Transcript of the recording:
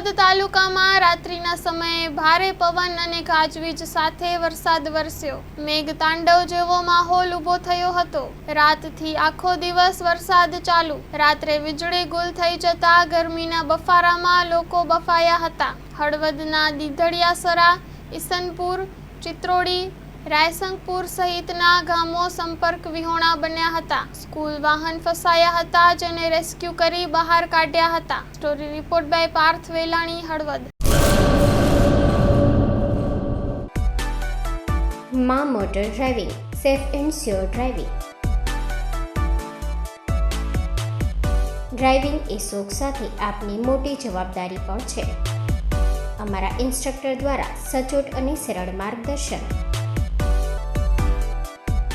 હળવદ તાલુકામાં રાત્રિના સમયે ભારે પવન અને ગાજવીજ સાથે વરસાદ વરસ્યો. મેઘ તાંડવ જેવો માહોલ ઊભો થયો હતો. રાતથી આખો દિવસ વરસાદ ચાલુ. રાત્રે વીજળી ગુલ થઈ જતા ગરમીના બફારામાં લોકો બફાયા હતા. હળવદના દીધડિયાસરા, ઈસનપુર, ચિત્રોડી રાયસંગપુર સહિતના ગામો સંપર્ક વિહોણા બન્યા હતા. સ્કૂલ વાહન ફસાયા હતા જેને રેસ્ક્યુ કરી બહાર કાઢ્યા હતા. Story report by Parth Velani, Halvad. મા motor driving, safe and sure driving. Driving એ શોખ સાથે આપની મોટી જવાબદારી પણ છે. અમારા ઇન્સ્ટ્રક્ટર દ્વારા સચોટ અને સરળ માર્ગદર્શન.